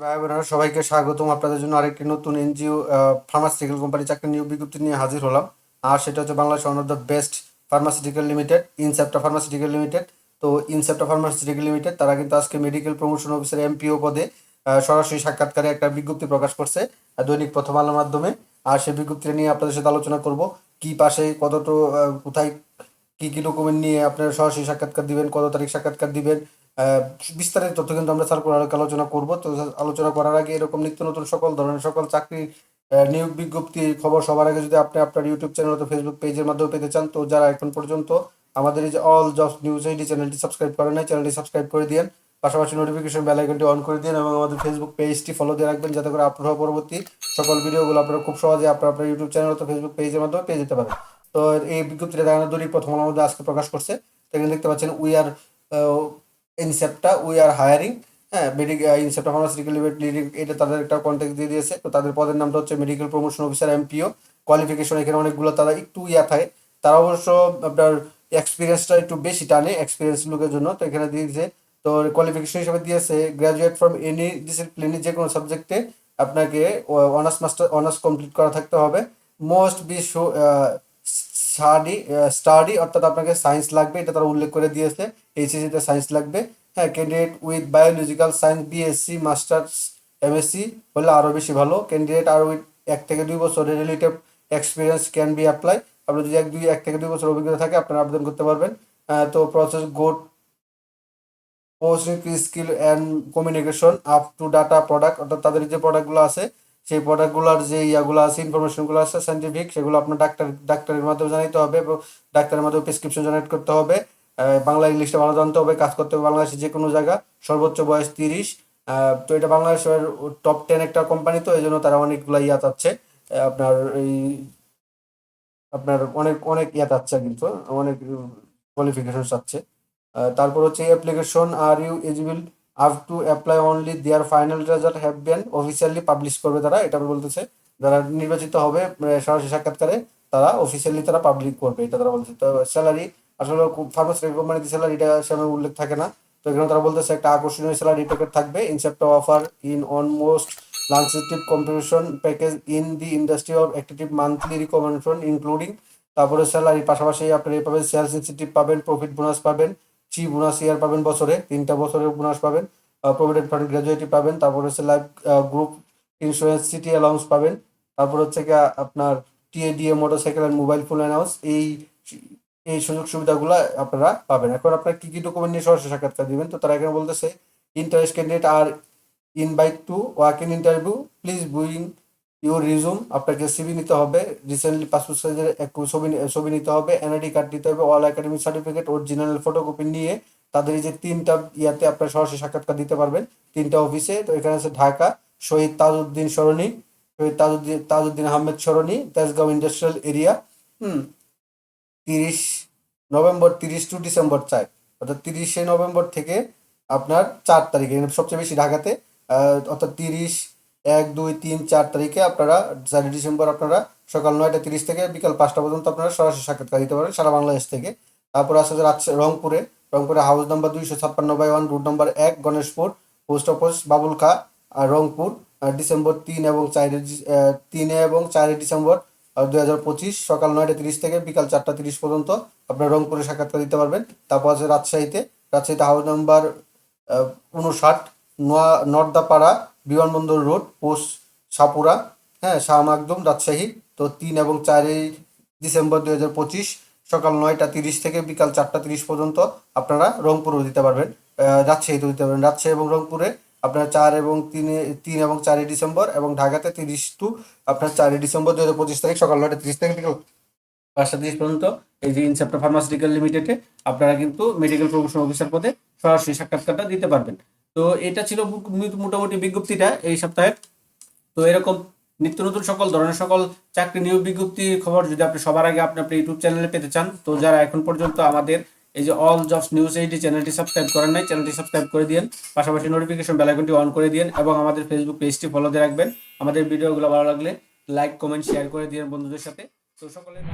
ভাই বোনেরা, সবাইকে স্বাগতম। আপনাদের জন্য আরেকটি নতুন এনজিও ফার্মাসিউটিক্যাল কোম্পানি চাকরি নিয়োগ বিজ্ঞপ্তি নিয়ে হাজির হলাম। আর সেটা হচ্ছে Bangladesh one of the best pharmaceutical limited Incepta pharmaceutical limited তো ইনসেপ্টা ফার্মাসিউটিক্যাল লিমিটেড তারা কিন্তু আজকে মেডিকেল প্রমোশন অফিসার এমপিও পদে সরাসরি সাক্ষাৎকারে একটা বিজ্ঞপ্তি প্রকাশ করছে, দৈনিক প্রথম আলোর মাধ্যমে। আর সেই বিজ্ঞপ্তিটা নিয়ে আপনাদের সাথে আলোচনা করব, কি পাশে, কতটা কোথায়, কি কি ডকুমেন্ট নিয়ে আপনারা সরাসরি সাক্ষাৎকার দিবেন, কত তারিখ সাক্ষাৎকার দিবেন বিস্তারিত তথ্য কিন্তু আমরা সার্কুলার আলোচনা করব। তো আলোচনা করার আগে এরকম নিত্য নতুন সকল ধরনের সকল চাকরি নিয়োগ বিজ্ঞপ্তি খবর সবার আগে যদি আপনি আপনার ইউটিউব চ্যানেল অথবা ফেসবুক পেজের মাধ্যমে পেতে চান, তো যারা এখন পর্যন্ত আমাদের এই যে অল জব নিউজ এইডি চ্যানেলটি সাবস্ক্রাইব করেন নাই চ্যানেলটি সাবস্ক্রাইব করে দিন পাশাপাশি নোটিফিকেশন বেল আইকনটি অন করে দিন এবং আমাদের ফেসবুক পেজটি ফলো দিয়ে রাখবেন, যাতে করে হওয়া পরবর্তী সকল ভিডিওগুলো আপনারা খুব সহজে আপনার আপনার ইউটিউব চ্যানেল অথবা ফেসবুক পেজের মাধ্যমে পেয়ে যেতে পারেন। তো এই বিজ্ঞপ্তিটা দেখানোর দৈনিক প্রথম মধ্যে আজকে প্রকাশ করছে। তো এখানে দেখতে পাচ্ছেন we are Incepta we are hiring হ্যাঁ মেডিকেল ইনসেপ্টা ফার্মাসিউটিক্যাল লিমিটেড এটা তাদের একটা কন্ট্যাক্ট দিয়ে দিয়েছে। তো তাদের পদের নামটা হচ্ছে medical promotion officer MPO qualification এখানে অনেকগুলো তারা একটু ইয়া থাকে। তারা অবশ্য আপনার এক্সপিরিয়েন্সটা একটু বেশি টানে এক্সপিরিয়েন্স লোকের জন্য। তো এখানে দিয়ে দিয়েছে, তো কোয়ালিফিকেশন হিসেবে দিয়েছে গ্রাজুয়েট ফ্রম এনি ডিসিপ্লিনে যে কোনো সাবজেক্টে আপনাকে অনার্স মাস্টার অনার্স কমপ্লিট করা থাকতে হবে। মোস্ট বি স্টাডি স্টাডি অর্থাৎ আপনাকে সায়েন্স লাগবে, এটা তারা উল্লেখ করে দিয়েছে। এইচএসিতে সায়েন্স লাগবে। হ্যাঁ candidate with biological science BSc masters MSc হলে আরও বেশি ভালো। ক্যান্ডিডেট আর উইথ এক থেকে দুই বছর relative experience can be apply আপনার যদি এক দুই, এক থেকে দুই বছর অভিজ্ঞতা থাকে, আপনারা আবেদন করতে পারবেন। তো process good posting skill and communication up to data product অর্থাৎ তাদের যে প্রোডাক্টগুলো আছে সেই প্রোডাক্টগুলোর যে ইয়াগুলো আছে ইনফরমেশনগুলো আছে সাইন্টিফিক সেগুলো আপনার ডাক্তার ডাক্তারের মাধ্যমে জানাইতে হবে এবং ডাক্তারের মাধ্যমে প্রেসক্রিপশন জেনারেট করতে হবে। বাংলা ইংলিশটা ভালো জানতে হবে, কাজ করতে হবে বাংলাদেশে যে কোনো জায়গা। সর্বোচ্চ বয়স তিরিশ। তো এটা বাংলাদেশের টপ টেন একটা কোম্পানি তো এই জন্য তারা অনেকগুলো ইয়া চাচ্ছে। আপনার এই আপনার অনেক অনেক ইয়া চাচ্ছে কিন্তু, অনেক কোয়ালিফিকেশন চাচ্ছে। তারপর হচ্ছে application are you eligible up to apply only their final result have been officially publish করবে তারা, এটা বলতেছে। যারা নির্বাচিত হবে মানে সরাসরি সাক্ষাৎকারে তারা অফিসিয়ালি তারা পাবলিক করবে, এটা তারা বলছে তো স্যালারি আসলে ফার্মাসিউটিক্যাল কোম্পানিতে স্যালারিটা সেভাবে উল্লেখ থাকে না। তো এখানে তারা বলতেছে, একটা আকর্ষণীয় স্যালারি প্যাকেট থাকবে Incepta offer in almost lucrative competition package in the industry of active monthly recommendation including তারপরে স্যালারি পাশাপাশি আপনারা এই পাবেন সেলস ইনসেন্টিভ পাবেন প্রফিট বোনাস পাবেন চি বোনাস ইয়ার পাবেন বছরে, তিনটা বছরের বোনাস পাবেন। প্রভিডেন্ট ফান্ড গ্র্যাজুয়েটি পাবেন। তারপর হচ্ছে life group insurance city allowance পাবেন। তারপর হচ্ছে কি আপনার TADA motorcycle and mobile phone allowance এই এই সুযোগ সুবিধাগুলো আপনারা পাবেন। এখন আপনার কি কি ডকুমেন্ট নিয়ে সরাসরি সাক্ষাৎকার দিবেন? তো তারা এখানে বলতেছে interest candidate are invite to work in interview please bring your resume আপনাকে সিভি নিতে হবে। রিসেন্টলি পাসপোর্ট সাইজের একটু ছবি ছবি নিতে হবে। এনআইডি কার্ড নিতে হবে। All academic certificate original photocopy নিয়ে তাদের এই যে তিনটা ইয়াতে আপনার সরাসরি সাক্ষাৎকার দিতে পারবেন। তিনটা অফিসে তো এখানে আছে ঢাকা, শহীদ তাজউদ্দিন সরণি, শহীদ তাজউদ্দিন তাজউদ্দিন আহমেদ সরণি, তেজগাঁও ইন্ডাস্ট্রিয়াল এরিয়া হুম, তিরিশ নভেম্বর, তিরিশ টু ডিসেম্বর চার অর্থাৎ তিরিশে নভেম্বর থেকে আপনার চার তারিখে, সবচেয়ে বেশি ঢাকাতে অর্থাৎ তিরিশ এক, দুই, তিন, চার তারিখে আপনারা চারই ডিসেম্বর আপনারা সকাল নয়টা তিরিশ থেকে বিকাল পাঁচটা পর্যন্ত আপনারা সরাসরি সাক্ষাৎকার দিতে পারেন সারা বাংলাদেশ থেকে। তারপর আছে রাজশাহী রংপুরে রংপুরে হাউস নাম্বার দুইশো ছাপ্পান্ন বাই ওয়ান রুট নাম্বার এক গণেশপুর পোস্ট অফিস বাবুলকা আর রংপুর ডিসেম্বর তিন এবং চারে তিনে এবং চারই ডিসেম্বর দুই হাজার পঁচিশ সকাল নয়টা তিরিশ থেকে বিকাল চারটা তিরিশ পর্যন্ত আপনারা রংপুরে সাক্ষাৎকার দিতে পারবেন। তারপর আছে রাজশাহীতে রাজশাহীতে হাউস নাম্বার উনষাট, নোয়া, নর্দাপাড়া বিমানবন্দর রোড, পোস্ট সাপুরা হ্যাঁ শাহ মাকদুম, রাজশাহী। তো তিন এবং চারই ডিসেম্বর দুই হাজার পঁচিশ সকাল নয়টা তিরিশ থেকে বিকাল চারটা তিরিশ পর্যন্ত আপনারা রংপুরও দিতে পারবেন রাজশাহীতেও দিতে পারবেন। রাজশাহী এবং রংপুরে আপনার চার এবং তিনে, তিন এবং চারই ডিসেম্বর এবং ঢাকাতে তিরিশ টু আপনার চারই ডিসেম্বর দুই হাজার পঁচিশ তারিখ সকাল নয়টা তিরিশ থেকে বিকাল পাঁচটা তিরিশ পর্যন্ত এই যে ইনসেপ্টা ফার্মাসিউটিক্যাল লিমিটেডে আপনারা কিন্তু মেডিকেল প্রমোশন অফিসার পদে সরাসরি সাক্ষাৎকারটা দিতে পারবেন। তো এটা ছিল মোটামুটি বিজ্ঞপ্তিটা এই সপ্তাহে। তো এরকম নিত্য নতুন সকল ধরনের সকল চাকরি নিয়োগ বিজ্ঞপ্তির খবর যদি আপনি সবার আগে আপনি আপনার ইউটিউব চ্যানেলে পেতে চান, তো যারা এখন পর্যন্ত আমাদের এই যে অল জবস নিউজ এইটি চ্যানেলটি সাবস্ক্রাইব করেন নাই চ্যানেলটি সাবস্ক্রাইব করে দিন পাশাপাশি নোটিফিকেশন বেল আইকনটি অন করে দিন এবং আমাদের ফেসবুক পেজটি ফলো দিয়ে রাখবেন। আমাদের ভিডিওগুলো ভালো লাগলে লাইক কমেন্ট শেয়ার করে দিন বন্ধুদের সাথে। তো সকলের